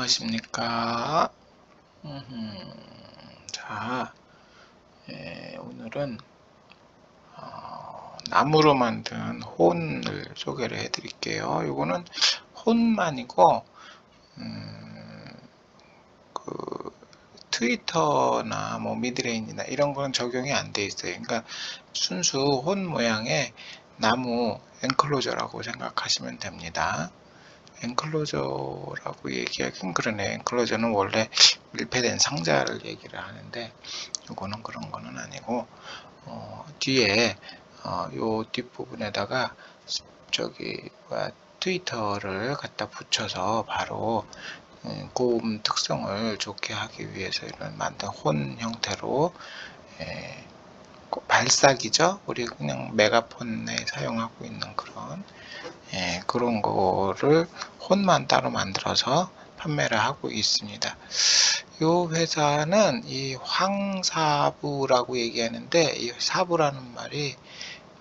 안녕하십니까. 자, 예, 오늘은 어, 나무로 만든 혼을 소개를 해드릴게요. 이거는 혼만이고, 음, 그 트위터나 뭐 미드레인이나 이런 건 적용이 안 돼 있어요. 그러니까 순수 혼 모양의 나무 엔클로저라고 생각하시면 됩니다. 엔클로저라고 얘기하긴 그러네. 엔클로저는 원래 밀폐된 상자를 얘기를 하는데 이거는 그런 거는 아니고 어, 뒤에 어, 요 뒷부분에다가 저기 뭐야, 트위터를 갖다 붙여서 바로 음, 고음 특성을 좋게 하기 위해서 이런 만든 혼 형태로 예, 발사기죠. 우리 그냥 메가폰에 사용하고 있는 그런 예, 그런 거를 혼만 따로 만들어서 판매를 하고 있습니다. 이 회사는 이 황사부라고 얘기하는데 이 사부라는 말이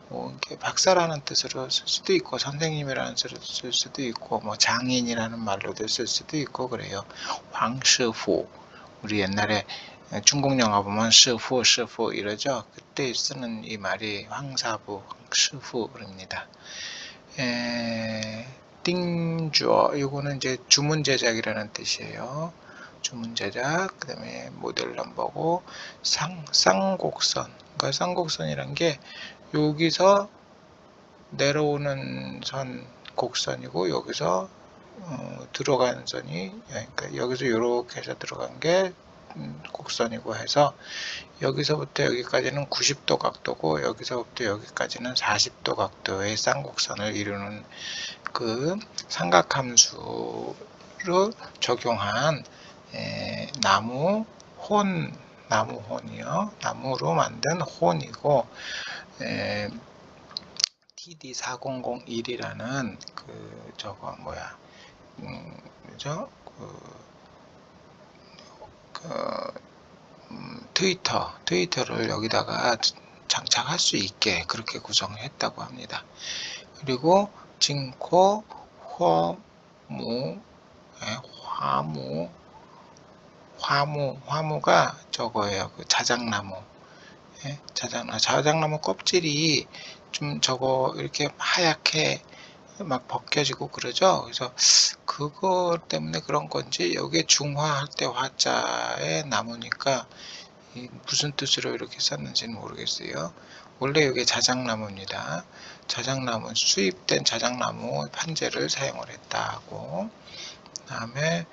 뭐 박사라는 뜻으로 쓸 수도 있고 선생님이라는 뜻으로 쓸 수도 있고 뭐 장인이라는 말로도 쓸 수도 있고 그래요. 황시후 우리 옛날에 중국 영화 보면 시후 시후 이러죠. 그때 쓰는 이 말이 황사부 시후입니다. 에, 띵주어 이거는 이제 주문 제작이라는 뜻이에요. 주문 제작 그 다음에 모델 넘버고 상, 쌍곡선 그러니까 쌍곡선이란 게 여기서 내려오는 선 곡선이고 여기서 어, 들어가는 선이 그러니까 여기서 이렇게 해서 들어간 게 음, 곡선이고 해서 여기서부터 여기까지는 90도 각도고 여기서부터 여기까지는 40도 각도의 쌍곡선을 이루는 그 삼각함수를 적용한 에, 나무 혼 나무 혼이요. 나무로 만든 혼이고 에, TD4001이라는 그 저거 뭐야? 음, 그죠? 그 그, 음, 트위터, 트위터를 여기다가 장착할 수 있게 그렇게 구성을 했다고 합니다. 그리고 징코, 화무, 예, 화무, 화무, 화무가 저거예요. 그 자작나무. 예, 자작나무, 자작나무 껍질이 좀 저거 이렇게 하얗게 막 벗겨지고 그러죠. 그래서 그거 때문에 그런 건지 여기에 중화할 때 화자에 나무니까 무슨 뜻으로 이렇게 썼는지는 모르겠어요. 원래 이게 자작나무입니다. 자작나무 수입된 자작나무 판재를 사용을 했다고. 다음에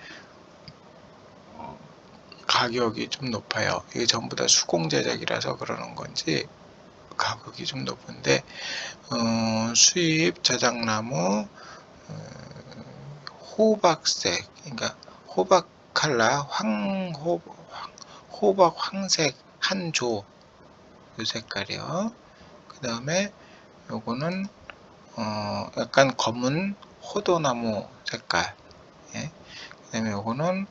가격이 좀 높아요. 이게 전부 다 수공 제작이라서 그러는 건지 가격이 좀 높은데 어, 수입 자작나무 어, 호박색 그러니까 호박 칼라 황호 호박 황색 한조 요 색깔이요. 그 다음에 요거는 어, 약간 검은 호도나무 색깔. 예. 그 다음에 요거는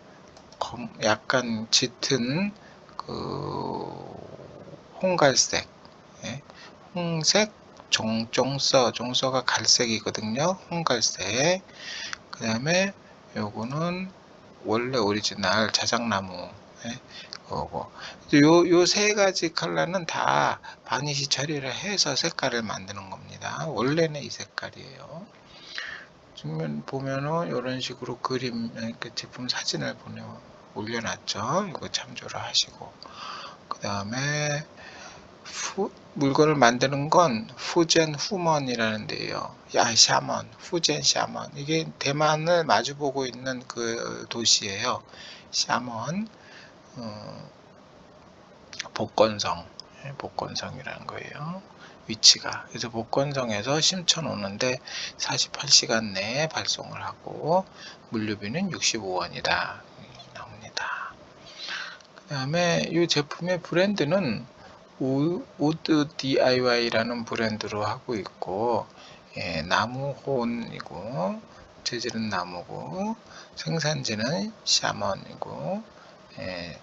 검, 약간 짙은 그 홍갈색. 예. 홍색 종종서 종서가 갈색이거든요. 홍갈색. 그 다음에 요거는 원래 오리지널 자작나무 예, 거고 요 요 세 가지 컬러는 다 바니시 처리를 해서 색깔을 만드는 겁니다. 원래는 이 색깔이에요. 지금 보면은 이런 식으로 그림 그 제품 사진을 보내 올려놨죠. 이거 참조를 하시고 그 다음에 후, 물건을 만드는 건 후젠 후먼이라는 데요. 야, 샤먼, 후젠 샤먼. 이게 대만을 마주보고 있는 그 도시예요. 샤먼, 어, 복건성, 예, 복건성이라는 거예요. 위치가. 그래서 복건성에서 심천 오는데 48시간 내에 발송을 하고 물류비는 65원이다. 나옵니다. 그 다음에 이 제품의 브랜드는 우드 DIY라는 브랜드로 하고 있고 예, 나무혼이고 재질은 나무고 생산지는 샤먼이고 예,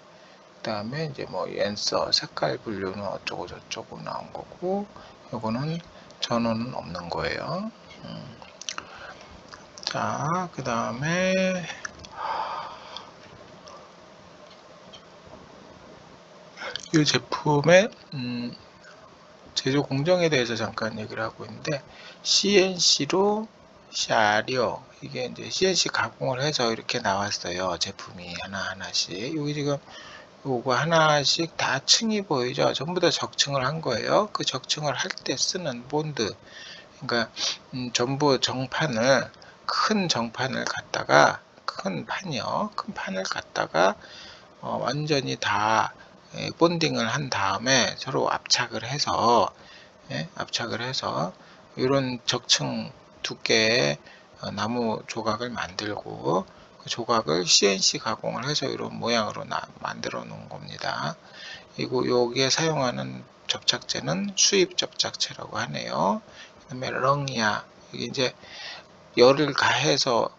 그 다음에 이제 뭐 옌서 색깔 분류는 어쩌고 저쩌고 나온 거고 요거는 전원은 없는 거예요 음. 자그 다음에 이 제품의 음, 제조 공정에 대해서 잠깐 얘기를 하고 있는데 CNC로 샤리오 이게 이제 CNC 가공을 해서 이렇게 나왔어요. 제품이 하나 하나씩. 여기 지금 요거 하나씩 다 층이 보이죠? 전부 다 적층을 한 거예요. 그 적층을 할 때 쓰는 본드. 그러니까 음, 전부 정판을 큰 정판을 갖다가 큰 판이요. 큰 판을 갖다가 어, 완전히 다 예, 본딩을 한 다음에 서로 압착을 해서 예, 압착을 해서 이런 적층 두께의 어, 나무 조각을 만들고 그 조각을 CNC 가공을 해서 이런 모양으로 나, 만들어 놓은 겁니다. 그리고 여기에 사용하는 접착제는 수입 접착제라고 하네요. 그 다음에 렁이야 이게 이제 열을 가해서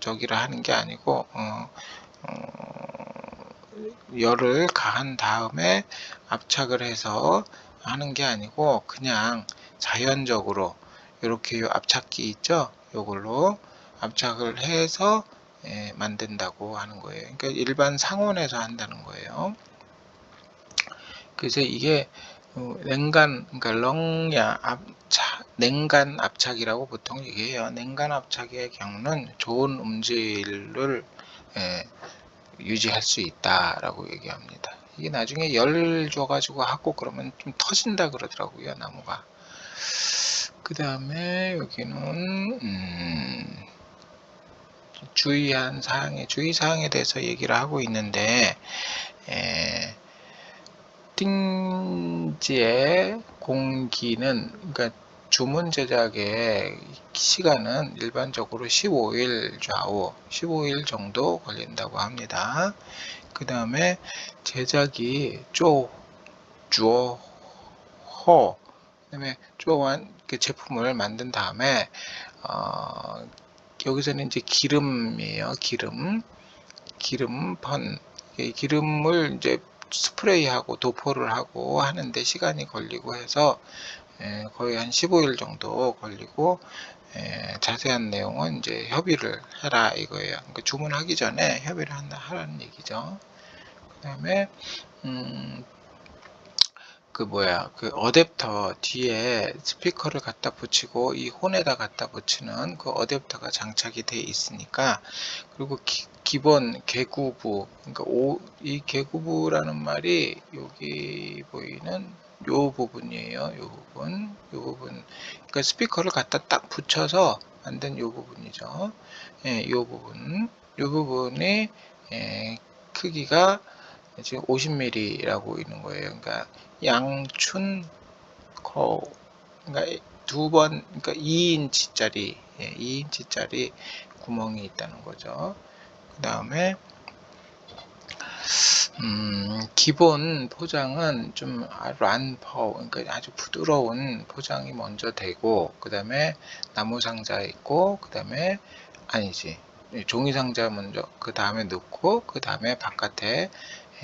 저기를 하는 게 아니고 어, 어, 열을 가한 다음에 압착을 해서 하는 게 아니고 그냥 자연적으로 이렇게 압착기 있죠? 이걸로 압착을 해서 예, 만든다고 하는 거예요. 그러니까 일반 상온에서 한다는 거예요. 그래서 이게 어, 냉간 그러니까 렁야 압착 냉간 압착이라고 보통 얘기해요. 냉간 압착의 경우는 좋은 음질을 예, 유지할 수 있다라고 얘기합니다. 이게 나중에 열 줘가지고 하고 그러면 좀 터진다 그러더라고요 나무가. 그 다음에 여기는 음, 주의한 사항에 주의 사항에 대해서 얘기를 하고 있는데 에, 띵지의 공기는 그러니까 주문 제작의 시간은 일반적으로 15일 좌우 15일 정도 걸린다고 합니다. 그 다음에 제작이 쪼, 주어, 허, 그 다음에 쪼한 그 제품을 만든 다음에 어, 여기서는 이제 기름이에요. 기름, 기름 펀, 기름을 이제 스프레이하고 도포를 하고 하는데 시간이 걸리고 해서 예, 거의 한 15일 정도 걸리고 예, 자세한 내용은 이제 협의를 해라 이거예요. 그러니까 주문하기 전에 협의를 한다 하라는 얘기죠. 그 다음에 음, 그 뭐야 그 어댑터 뒤에 스피커를 갖다 붙이고 이 혼에다 갖다 붙이는 그 어댑터가 장착이 돼 있으니까 그리고 기, 본 개구부 그러니까 오, 이 개구부라는 말이 여기 보이는 요 부분이에요. 요 부분 요 부분. 그러니까 스피커를 갖다 딱 붙여서 만든 요 부분이죠. 예, 요 부분. 요 부분이 예, 크기가 지금 50mm라고 있는 거예요. 그러니까 양춘 거 그러니까 두 번 그러니까 2인치짜리 예, 2인치짜리 구멍이 있다는 거죠. 그 다음에 음, 기본 포장은 좀 란퍼 그러니까 아주 부드러운 포장이 먼저 되고 그 다음에 나무 상자 있고 그 다음에 아니지 종이 상자 먼저 그 다음에 넣고 그 다음에 바깥에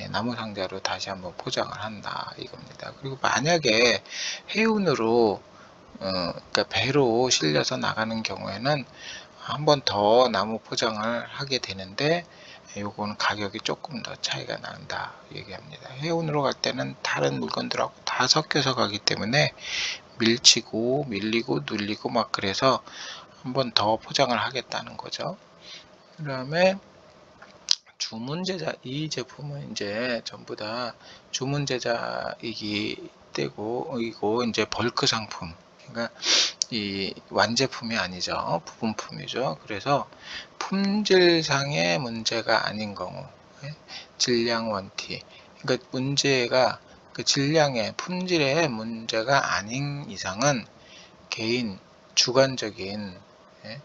예, 나무 상자로 다시 한번 포장을 한다 이겁니다. 그리고 만약에 해운으로 어, 그러니까 배로 실려서 나가는 경우에는 한 번 더 나무 포장을 하게 되는데 요거는 가격이 조금 더 차이가 난다 얘기합니다. 해운으로 갈 때는 다른 물건들하고 다 섞여서 가기 때문에 밀치고 밀리고 눌리고 막 그래서 한번 더 포장을 하겠다는 거죠. 그 다음에 주문 제작 이 제품은 이제 전부 다 주문 제작이기 때고 이고 이제 벌크 상품 그러니까 이 완제품이 아니죠. 부분품이죠. 그래서 품질상의 문제가 아닌 경우 예, 질량 원티. 그러니까 문제가 그 질량의 품질의 문제가 아닌 이상은 개인 주관적인 예,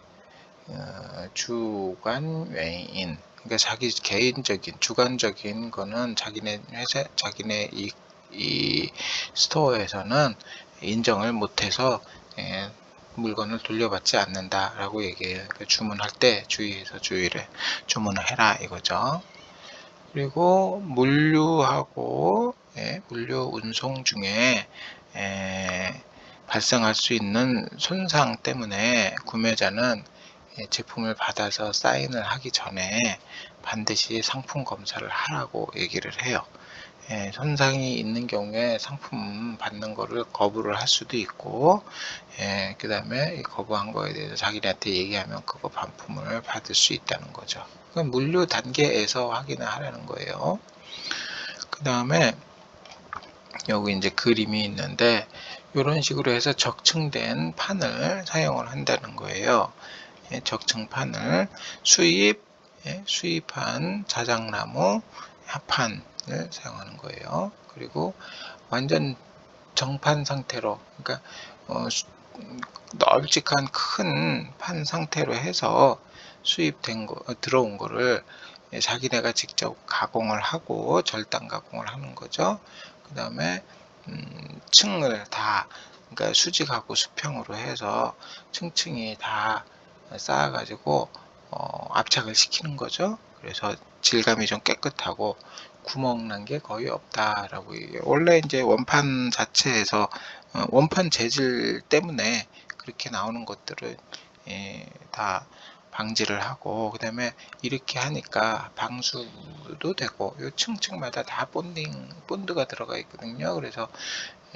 어, 주관 외인. 그러니까 자기 개인적인 주관적인 거는 자기네 회사 자기네 이, 이 스토어에서는 인정을 못해서 예, 물건을 돌려받지 않는다 라고 얘기해요. 그러니까 주문할 때 주의해서 주의를 주문을 해라 이거죠. 그리고 물류하고 예, 물류 운송 중에 예, 발생할 수 있는 손상 때문에 구매자는 예, 제품을 받아서 사인을 하기 전에 반드시 상품 검사를 하라고 얘기를 해요. 예, 손상이 있는 경우에 상품 받는 거를 거부를 할 수도 있고 예, 그 다음에 거부한 거에 대해서 자기네한테 얘기하면 그거 반품을 받을 수 있다는 거죠. 그건 물류 단계에서 확인을 하라는 거예요. 그 다음에 여기 이제 그림이 있는데 이런 식으로 해서 적층된 판을 사용을 한다는 거예요. 예, 적층판을 수입, 예, 수입한 자작나무 합판 을 사용하는 거예요. 그리고 완전 정판 상태로, 그러니까 어, 수, 널찍한 큰 판 상태로 해서 수입된 거, 어, 들어온 거를 예, 자기네가 직접 가공을 하고 절단 가공을 하는 거죠. 그 다음에 음, 층을 다 그러니까 수직하고 수평으로 해서 층층이 다 쌓아가지고 어, 압착을 시키는 거죠. 그래서 질감이 좀 깨끗하고 구멍 난 게 거의 없다라고 얘기해요. 원래 이제 원판 자체에서 어, 원판 재질 때문에 그렇게 나오는 것들을 예, 다 방지를 하고 그 다음에 이렇게 하니까 방수도 되고 요 층층마다 다 본딩 본드가 들어가 있거든요 그래서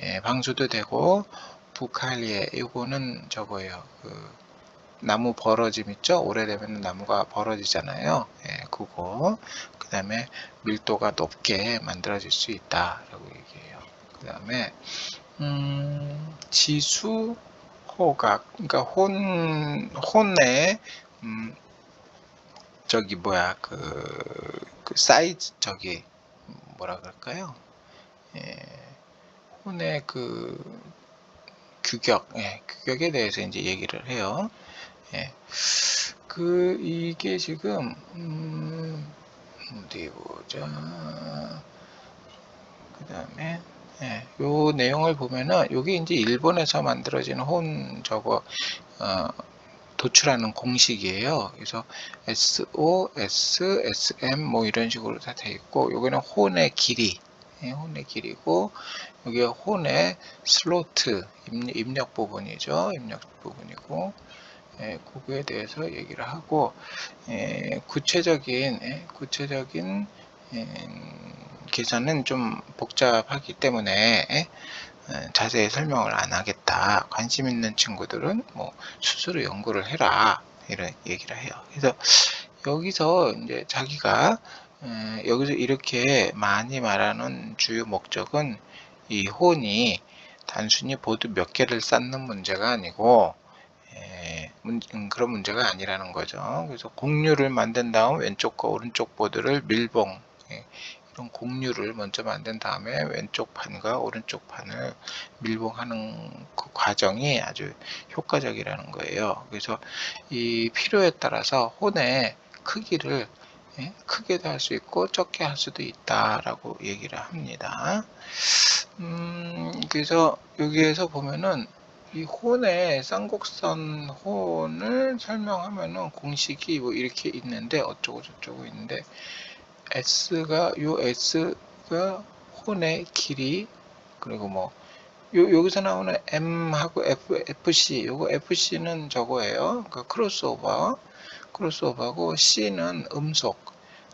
예, 방수도 되고 부칼리에 요거는 저거예요 그 나무 벌어짐 있죠? 오래되면 나무가 벌어지잖아요. 예, 그거. 그 다음에 밀도가 높게 만들어질 수 있다 라고 얘기해요. 그 다음에 음, 지수 호각. 그러니까 혼 혼의 음, 저기 뭐야 그, 그 사이즈 저기 뭐라 그럴까요? 예, 혼의 그 규격, 예, 규격에 대해서 이제 얘기를 해요. 예, 그 이게 지금 음, 어디 보자. 그 다음에 예, 요 내용을 보면은 요게 이제 일본에서 만들어진 혼 저거 어, 도출하는 공식이에요. 그래서 SO, S, SM 뭐 이런 식으로 다 돼 있고 여기는 혼의 길이 예, 혼의 길이고 여기 혼의 슬로트 입력 부분이죠. 입력 부분이고 예, 그거에 대해서 얘기를 하고 예, 구체적인 예, 구체적인 예, 계산은 좀 복잡하기 때문에 예, 자세히 설명을 안 하겠다. 관심 있는 친구들은 뭐 스스로 연구를 해라. 이런 얘기를 해요. 그래서 여기서 이제 자기가 여기서 이렇게 많이 말하는 주요 목적은 이 혼이 단순히 보드 몇 개를 쌓는 문제가 아니고 음, 그런 문제가 아니라는 거죠. 그래서 공유를 만든 다음 왼쪽과 오른쪽 보드를 밀봉 이런 공유를 먼저 만든 다음에 왼쪽 판과 오른쪽 판을 밀봉하는 그 과정이 아주 효과적이라는 거예요. 그래서 이 필요에 따라서 혼의 크기를 예, 크게도 할 수 있고 적게 할 수도 있다라고 얘기를 합니다. 음, 그래서 여기에서 보면은 이 혼의 쌍곡선 혼을 설명하면은 공식이 뭐 이렇게 있는데 어쩌고 저쩌고 있는데 S가 요 S가 혼의 길이 그리고 뭐 요, 여기서 나오는 M하고 F, FC 요거 FC는 저거예요. 그 크로스오버 크로스오버고 C는 음속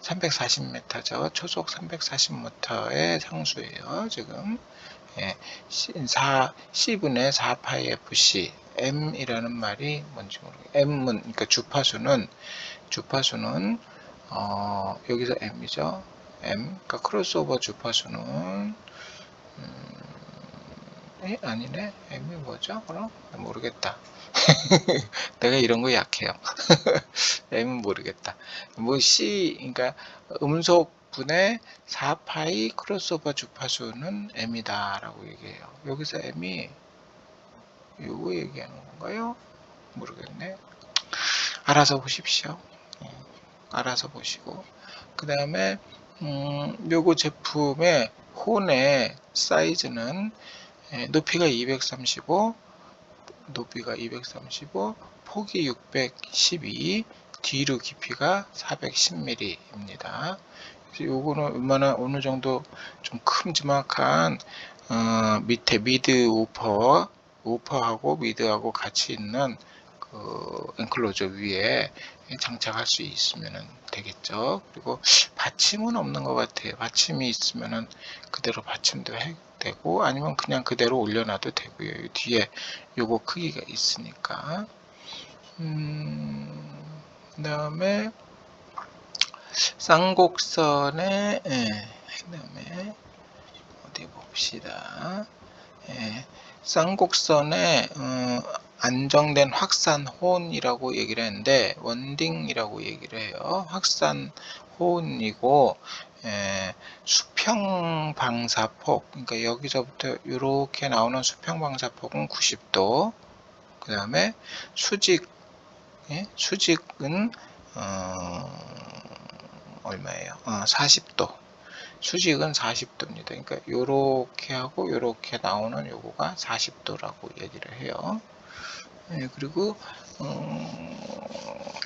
340m죠 초속 340m의 상수예요 지금 예, 4, C분의 4파이 FC M이라는 말이 뭔지 모르겠어요 M은 그러니까 주파수는 주파수는 어, 여기서 M이죠. M. 그러니까 크로스오버 주파수는 음, 에? 아니네. M이 뭐죠? 그럼 모르겠다. 내가 이런 거 약해요. M은 모르겠다. 뭐 C, 그러니까 음속 분의 4파이 크로스오버 주파수는 M이다 라고 얘기해요. 여기서 M이 요거 얘기하는 건가요? 모르겠네. 알아서 보십시오. 알아서 보시고 그 다음에 음, 요거 제품의 혼의 사이즈는 예, 높이가 235 높이가 235 폭이 612 뒤로 깊이가 410mm 입니다 요거는 얼마나 어느 정도 좀 큼지막한 어, 밑에 미드 우퍼 우퍼하고 미드하고 같이 있는 그 엔클로저 위에 장착할 수 있으면 되겠죠. 그리고 받침은 없는 것 같아요. 받침이 있으면은 그대로 받침도 해, 되고 아니면 그냥 그대로 올려놔도 되고요. 뒤에 요거 크기가 있으니까. 음, 그 다음에 쌍곡선에 예, 그 다음에 어디 봅시다. 예, 쌍곡선에 어, 안정된 확산 호은이라고 얘기를 했는데 원딩이라고 얘기를 해요. 확산 호은이고 예, 수평 방사폭 그러니까 여기서부터 이렇게 나오는 수평 방사폭은 90도 그 다음에 수직 예, 수직은 어, 얼마예요? 어, 40도. 수직은 40도입니다. 그러니까 요렇게 하고 요렇게 나오는 요거가 40도라고 얘기를 해요. 네, 그리고 음,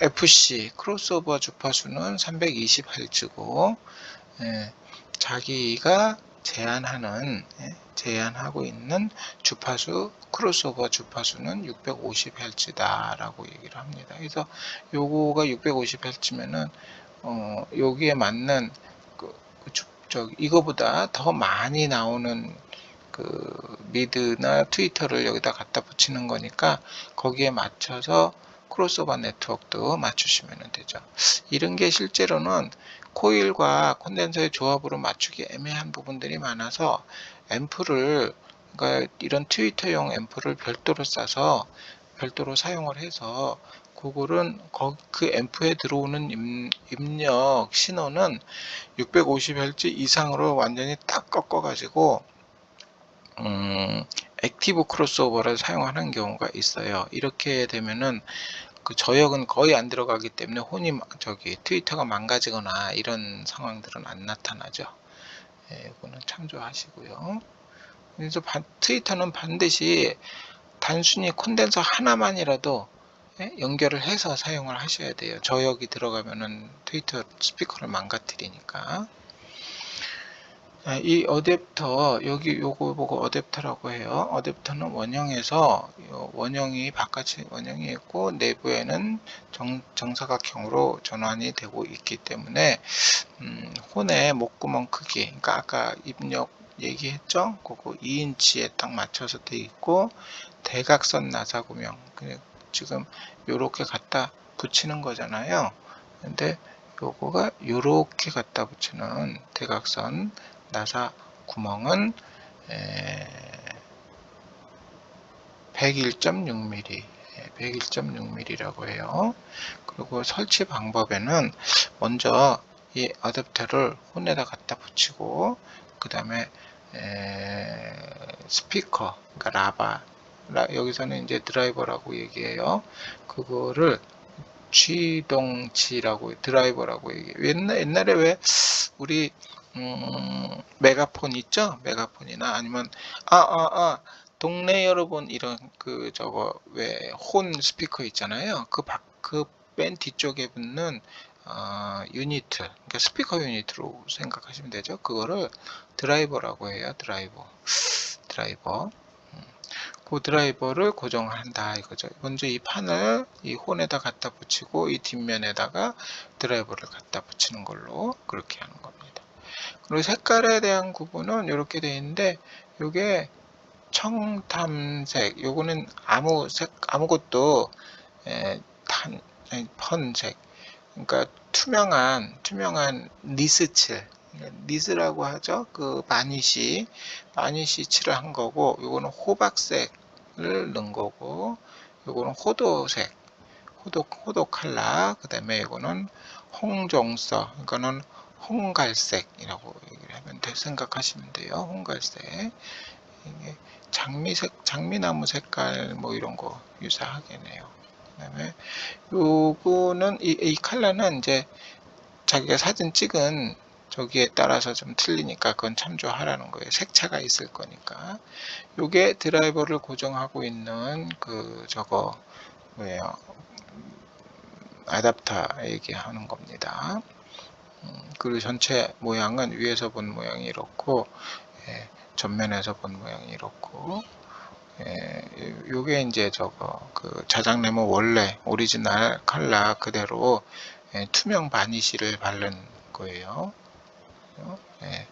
FC 크로스오버 주파수는 320Hz고 예, 자기가 제한하는 예, 제한하고 있는 주파수 크로스오버 주파수는 650Hz다 라고 얘기를 합니다. 그래서 요거가 650Hz면은 어, 여기에 맞는 그, 그 저, 이거보다 더 많이 나오는 그 미드나 트위터를 여기다 갖다 붙이는 거니까 거기에 맞춰서 크로스오버 네트워크도 맞추시면 되죠. 이런 게 실제로는 코일과 콘덴서의 조합으로 맞추기 애매한 부분들이 많아서 앰프를 그러니까 이런 트위터용 앰프를 별도로 싸서 별도로 사용을 해서 구글은 그 앰프에 들어오는 입력 신호는 650Hz 이상으로 완전히 딱 꺾어 가지고 음, 액티브 크로스오버를 사용하는 경우가 있어요. 이렇게 되면은 그 저역은 거의 안 들어가기 때문에 혼이 저기 트위터가 망가지거나 이런 상황들은 안 나타나죠. 예, 이거는 참조하시고요. 그래서 바, 트위터는 반드시 단순히 콘덴서 하나만이라도 예, 연결을 해서 사용을 하셔야 돼요. 저역이 들어가면은 트위터 스피커를 망가뜨리니까. 이 어댑터 여기 요거 보고 어댑터라고 해요. 어댑터는 원형에서 원형이 바깥에 원형이 있고 내부에는 정, 정사각형으로 전환이 되고 있기 때문에 음, 혼의 목구멍 크기 그러니까 아까 입력 얘기했죠. 그거 2인치에 딱 맞춰서 돼 있고 대각선 나사구명 지금 요렇게 갖다 붙이는 거잖아요. 근데 요거가 요렇게 갖다 붙이는 대각선 나사 구멍은 101.6mm 101.6mm라고 해요. 그리고 설치 방법에는 먼저 이 어댑터를 혼에다 갖다 붙이고 그 다음에 스피커 그러니까 라바 여기서는 이제 드라이버라고 얘기해요. 그거를 취동치라고 드라이버라고 얘기해요. 옛날, 옛날에 왜 우리 음, 메가폰 있죠? 메가폰이나 아니면 아아아 아, 아, 동네 여러분 이런 그 저거 왜 혼 스피커 있잖아요. 그그맨 뒤쪽에 붙는 어, 유니트, 그러니까 스피커 유니트로 생각하시면 되죠. 그거를 드라이버라고 해요. 드라이버, 드라이버. 그 드라이버를 고정한다 이거죠. 먼저 이 판을 이 혼에다 갖다 붙이고 이 뒷면에다가 드라이버를 갖다 붙이는 걸로 그렇게 하는 겁니다. 그리고 색깔에 대한 구분은 이렇게 되어 있는데 이게 청담색 요거는 아무 색 아무것도 에, 탄 펀색. 그러니까 투명한 투명한 니스칠. 니스라고 하죠. 그 바니시, 바니시 칠을 한 거고, 요거는 호박색을 넣은 거고, 요거는 호도색, 호도, 호도 칼라, 그 다음에 이거는 홍종서, 이거는 홍갈색이라고 얘기를 하면 돼, 생각하시면 돼요. 홍갈색. 장미색, 장미나무 색깔 뭐 이런 거 유사하겠네요. 그 다음에 요거는 이, 이 칼라는 이제 자기가 사진 찍은 저기에 따라서 좀 틀리니까 그건 참조하라는 거예요. 색차가 있을 거니까. 요게 드라이버를 고정하고 있는 그 저거 뭐예요? 아답터 얘기하는 겁니다. 음, 그리고 전체 모양은 위에서 본 모양이 이렇고 예, 전면에서 본 모양이 이렇고 예, 요게 이제 저거 그 자작 네모 원래 오리지널 컬러 그대로 예, 투명 바니쉬를 바른 거예요. 예.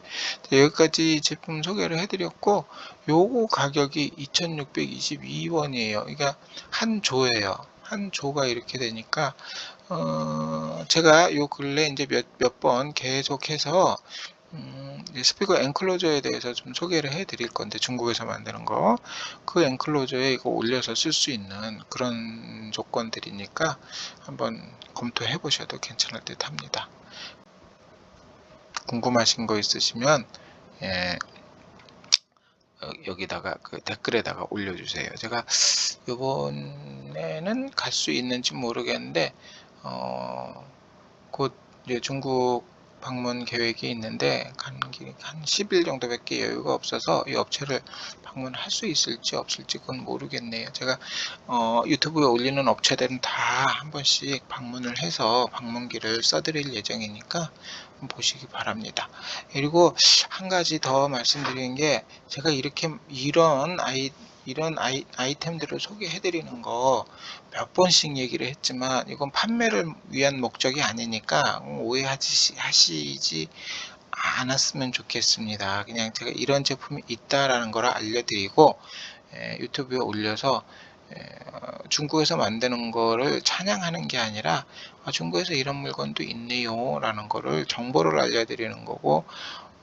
여기까지 제품 소개를 해드렸고 요거 가격이 2622원이에요. 그러니까 한 조예요. 한 조가 이렇게 되니까 어, 제가 요 근래 이제 몇 몇 번 계속해서 음, 이 스피커 엔클로저에 대해서 좀 소개를 해 드릴 건데 중국에서 만드는 거 그 엔클로저에 이거 올려서 쓸 수 있는 그런 조건들이니까 한번 검토해 보셔도 괜찮을 듯 합니다. 궁금하신 거 있으시면 예, 어, 여기다가 그 댓글에다가 올려주세요. 제가 이번에는 갈 수 있는지 모르겠는데 어, 곧 중국 방문 계획이 있는데 가는 길이 한 10일 정도밖에 여유가 없어서 이 업체를 방문할 수 있을지 없을지 그건 모르겠네요. 제가 어, 유튜브에 올리는 업체들은 다 한 번씩 방문을 해서 방문기를 써드릴 예정이니까 보시기 바랍니다. 그리고 한 가지 더 말씀드리는 게 제가 이렇게 이런 아이 이런 아이, 아이템들을 소개해 드리는 거 몇 번씩 얘기를 했지만 이건 판매를 위한 목적이 아니니까 오해하지 하시지 않았으면 좋겠습니다. 그냥 제가 이런 제품이 있다라는 걸 알려드리고 에, 유튜브에 올려서 에, 어, 중국에서 만드는 거를 찬양하는 게 아니라 아, 중국에서 이런 물건도 있네요 라는 거를 정보를 알려드리는 거고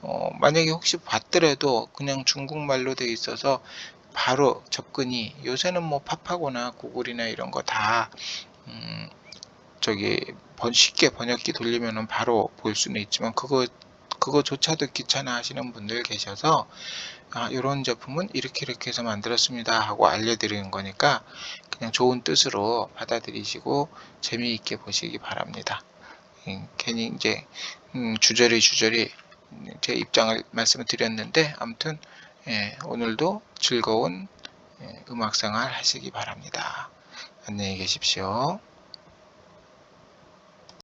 어, 만약에 혹시 봤더라도 그냥 중국말로 돼 있어서 바로 접근이 요새는 뭐 팝하거나 구글이나 이런 거다 음, 저기 번- 쉽게 번역기 돌리면은 바로 볼 수는 있지만 그거 그거조차도 귀찮아 하시는 분들 계셔서 아, 이런 제품은 이렇게 이렇게 해서 만들었습니다 하고 알려드리는 거니까 그냥 좋은 뜻으로 받아들이시고 재미있게 보시기 바랍니다. 음, 괜히 이제 음, 주저리 주저리 제 입장을 말씀을 드렸는데 아무튼 예, 오늘도 즐거운 예, 음악 생활 하시기 바랍니다. 안녕히 계십시오.